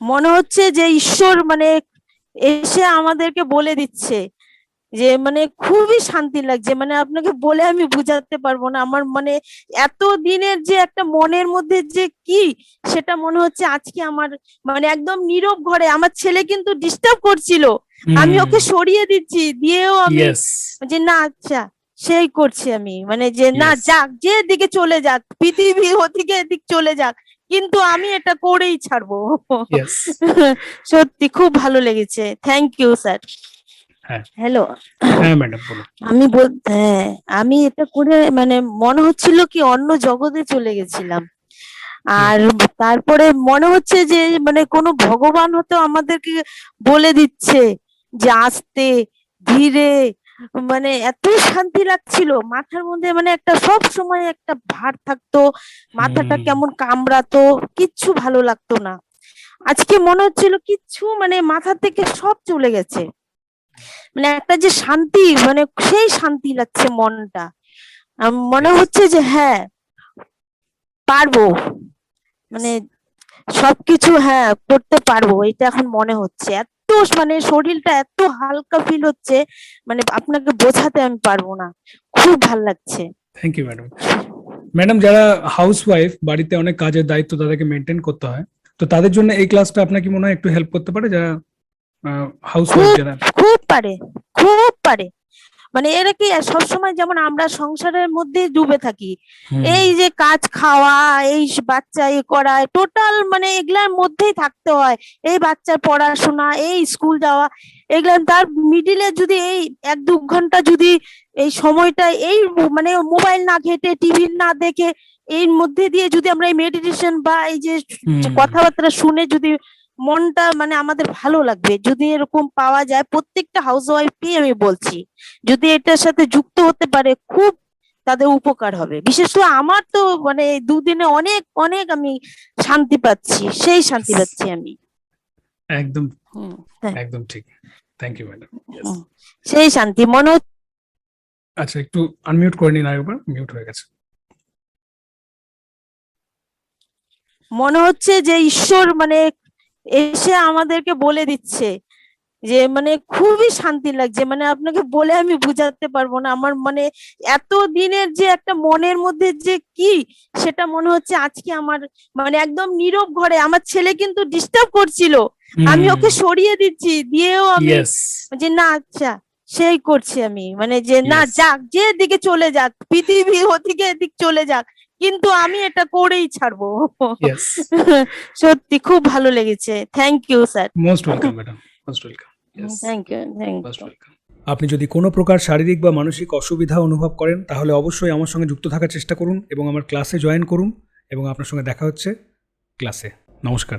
মনে হচ্ছে যে ঈশ্বর মানে এসে আমাদেরকে বলে দিচ্ছে যে মানে খুবই শান্তি লাগছে। মানে আপনাকে বলে আমি বুঝাতে পারব না। আমার মানে এত দিনের যে একটা মনের মধ্যে যে কি সেটা মনে হচ্ছে আজকে আমার মানে একদম নীরব ঘরে আমার ছেলে কিন্তু ডিস্টার্ব করছিল। আমি ওকে সরিয়ে দিচ্ছি দিয়েও আমি যে না আচ্ছা সেই করছি আমি। মানে যে না যাক যে দিকে চলে যাক পৃথিবী ওদিকে এদিক চলে যাক কিন্তু আমি এটা করেই ছাড়বো। সত্যি খুব ভালো লেগেছে। থ্যাংক ইউ স্যার হ্যাঁ। হ্যালো হ্যাঁ আমি বল হ্যাঁ আমি এটা করে মানে মনে হচ্ছিল কি অন্য জগতে চলে গেছিলাম। আর তারপরে মনে হচ্ছে যে মানে কোনো ভগবান হয়তো আমাদেরকে বলে দিচ্ছে যে আস্তে ধীরে মানে এত শান্তি লাগছিল। মাথার মধ্যে মানে একটা সব সময় একটা ভার থাকতো মাথাটা কেমন কামড়াতো কিচ্ছু ভালো লাগতো না। আজকে মনে হচ্ছিল কিচ্ছু মানে মাথা থেকে সব চলে গেছে। মানে একটা যে শান্তি মানে সেই শান্তি লাগছে মনটা। মনে হচ্ছে যে হ্যাঁ পারব। মানে সবকিছু হ্যাঁ করতে পারব এটা এখন মনে হচ্ছে। এত মানে শরীরটা এত হালকা ফিল হচ্ছে মানে আপনাকে বোঝাতে আমি পারব না। খুব ভালো লাগছে। থ্যাংক ইউ ম্যাডাম ম্যাডাম যারা হাউস ওয়াইফ বাড়িতে অনেক কাজের দায়িত্ব তাদেরকে মেনটেন করতে হয় তো তাদের জন্য এই ক্লাসটা আপনার কি মনে হয় একটু হেল্প করতে পারে? যারা হাউস ওয়াইফ যারা খুব পারে খুব পারে। মানে এরা কি সবসময় যেমন আমরা সংসারের মধ্যে ডুবে থাকি। এই যে কাজ খাওয়া এই বাচ্চা এ করা টোটাল মানে এগুলার মধ্যেই থাকতে হয়। এই বাচ্চার পড়াশোনা এই স্কুল যাওয়া এগুলা তার মিডিলে যদি এই এক দু ঘণ্টা যদি এই সময়টা এই মানে মোবাইল না ঘেটে টিভি না দেখে এর মধ্যে দিয়ে যদি আমরা এই মেডিটেশন বা এই যে কথাবার্তা শুনে যদি মনটা মানে আমাদের ভালো লাগবে। যদি এরকম পাওয়া যায় প্রত্যেকটা হাউস ওয়াইফকেই আমি বলছি যদি এটার সাথে যুক্ত হতে পারে খুব তাদের উপকার হবে। বিশেষ করে আমার তো মানে দুদিনে অনেক অনেক আমি শান্তি পাচ্ছি সেই শান্তি পাচ্ছি আমি। একদম হুম, হ্যাঁ, একদম ঠিক। থ্যাংক ইউ ম্যাডাম সেই শান্তি মনে আচ্ছা একটু আনমিউট করে নিন আরেকবার মিউট হয়ে গেছে। মনে হচ্ছে যে ঈশ্বর মানে এসে আমাদেরকে বলে দিচ্ছে যে মানে খুবই শান্তি লাগছে। মানে আপনাকে বলে আমি বুঝাতে পারব না। আমার মানে এত দিনের যে একটা মনের মধ্যে যে কি সেটা মনে হচ্ছে আজকে আমার মানে একদম নীরব ঘরে আমার ছেলে কিন্তু ডিস্টার্ব করছিল। আমি ওকে সরিয়ে দিচ্ছি দিয়েও আমি যে না আচ্ছা সেই করছি আমি। মানে যে না যাক যে দিকে চলে যাক পৃথিবী ওদিকে এদিক চলে যাক। কিন্তু আমি এটা করেই ছাড়বো। সত্যি খুব ভালো লেগেছে। Thank you sir most welcome madam most welcome thank you thank you আপনি যদি কোনো প্রকার শারীরিক বা মানসিক অসুবিধা অনুভব করেন তাহলে অবশ্যই আমার সঙ্গে যুক্ত থাকার চেষ্টা করুন এবং আমার ক্লাসে জয়েন করুন এবং আপনার সঙ্গে দেখা হচ্ছে ক্লাসে নমস্কার।